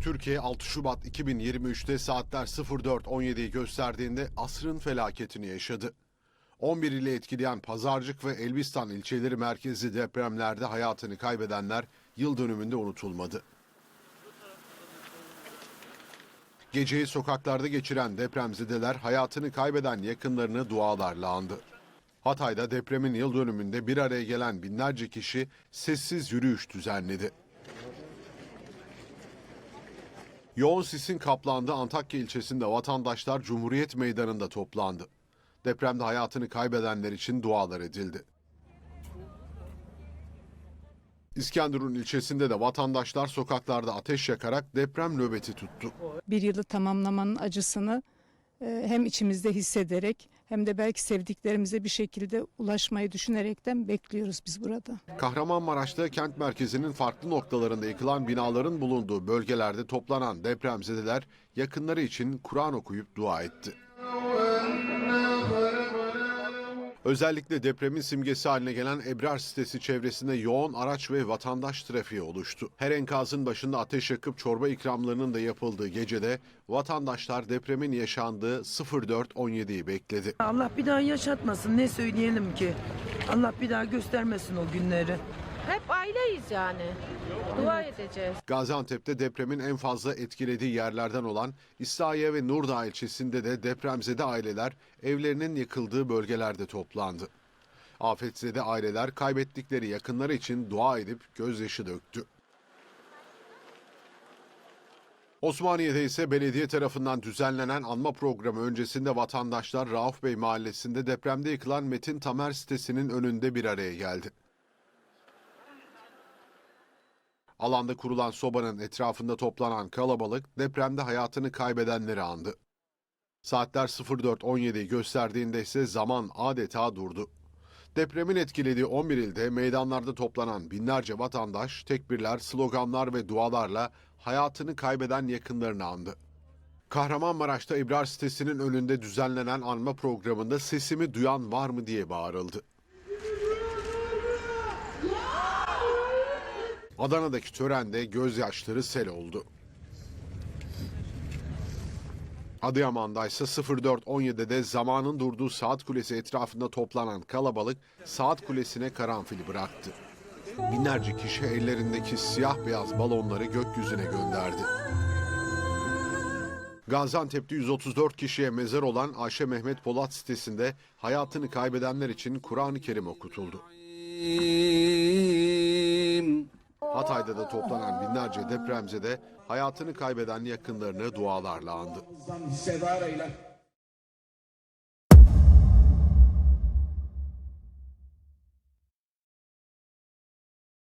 Türkiye 6 Şubat 2023'te saatler 04.17'yi gösterdiğinde asrın felaketini yaşadı. 11 ile etkileyen Pazarcık ve Elbistan ilçeleri merkezli depremlerde hayatını kaybedenler yıl dönümünde unutulmadı. Geceyi sokaklarda geçiren depremzedeler hayatını kaybeden yakınlarını dualarla andı. Hatay'da depremin yıl dönümünde bir araya gelen binlerce kişi sessiz yürüyüş düzenledi. Yoğun sisin kaplandığı Antakya ilçesinde vatandaşlar Cumhuriyet Meydanı'nda toplandı. Depremde hayatını kaybedenler için dualar edildi. İskenderun ilçesinde de vatandaşlar sokaklarda ateş yakarak deprem nöbeti tuttu. bir yılı tamamlamanın acısını hem içimizde hissederek hem de belki sevdiklerimize bir şekilde ulaşmayı düşünerekten bekliyoruz biz burada. Kahramanmaraş'ta kent merkezinin farklı noktalarında yıkılan binaların bulunduğu bölgelerde toplanan depremzedeler yakınları için Kur'an okuyup dua etti. Özellikle depremin simgesi haline gelen Ebrar sitesi çevresinde yoğun araç ve vatandaş trafiği oluştu. Her enkazın başında ateş yakıp çorba ikramlarının da yapıldığı gecede vatandaşlar depremin yaşandığı 04.17'yi bekledi. Allah bir daha yaşatmasın ne söyleyelim ki. Allah bir daha göstermesin o günleri. Aileyiz yani. Dua edeceğiz. Gaziantep'te depremin en fazla etkilediği yerlerden olan İslahiye ve Nurdağ ilçesinde de depremzede aileler evlerinin yıkıldığı bölgelerde toplandı. Afetzede aileler kaybettikleri yakınları için dua edip gözyaşı döktü. Osmaniye'de ise belediye tarafından düzenlenen anma programı öncesinde vatandaşlar Rauf Bey mahallesinde depremde yıkılan Metin Tamer sitesinin önünde bir araya geldi. Alanda kurulan sobanın etrafında toplanan kalabalık depremde hayatını kaybedenleri andı. Saatler 04.17'yi gösterdiğinde ise zaman adeta durdu. Depremin etkilediği 11 ilde meydanlarda toplanan binlerce vatandaş tekbirler, sloganlar ve dualarla hayatını kaybeden yakınlarını andı. Kahramanmaraş'ta İbrar sitesinin önünde düzenlenen anma programında sesimi duyan var mı diye bağırıldı. Adana'daki törende gözyaşları sel oldu. Adıyaman'da ise 04.17'de zamanın durduğu saat kulesi etrafında toplanan kalabalık saat kulesine karanfil bıraktı. Binlerce kişi ellerindeki siyah beyaz balonları gökyüzüne gönderdi. Gaziantep'te 134 kişiye mezar olan Ayşe Mehmet Polat sitesinde hayatını kaybedenler için Kur'an-ı Kerim okutuldu. Hatay'da da toplanan binlerce depremzede hayatını kaybeden yakınlarını dualarla andı.